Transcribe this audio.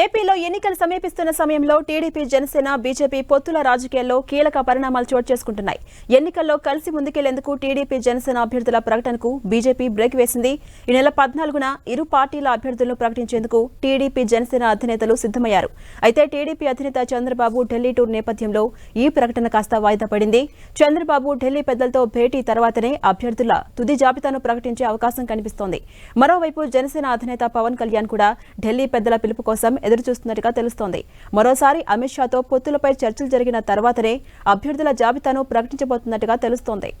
ఏపీలో ఎన్నికలు సమీపిస్తున్న సమయంలో టీడీపీ జనసేన బీజేపీ పొత్తుల రాజకీయాల్లో కీలక పరిణామాలు చోటు చేసుకుంటున్నాయి. ఎన్నికల్లో కలిసి ముందుకెళ్ళేందుకు టీడీపీ జనసేన అభ్యర్థుల ప్రకటనకు బీజేపీ బ్రేక్ వేసింది. ఈ నెల పద్నాలుగున ఇరు పార్టీల అభ్యర్థులను ప్రకటించేందుకు టీడీపీ జనసేన అధినేతలు సిద్దమయ్యారు అయితే టీడీపీ అధినేత చంద్రబాబు ఢిల్లీ టూర్ నేపథ్యంలో ఈ ప్రకటన కాస్త వాయిదా పడింది. చంద్రబాబు ఢిల్లీ పెద్దలతో భేటీ తర్వాతనే అభ్యర్థుల తుది జాబితాను ప్రకటించే అవకాశం కనిపిస్తోంది. మరోవైపు జనసేన అధినేత పవన్ కళ్యాణ్ కూడా ఢిల్లీ పెద్దల పిలుపు కోసం ఎదురుచూస్తున్నట్టుగా తెలుస్తోంది. మరోసారి అమిత్ షాతో పొత్తులపై చర్చలు జరిగిన తర్వాతనే అభ్యర్థుల జాబితాను ప్రకటించబోతున్నట్టుగా తెలుస్తోంది.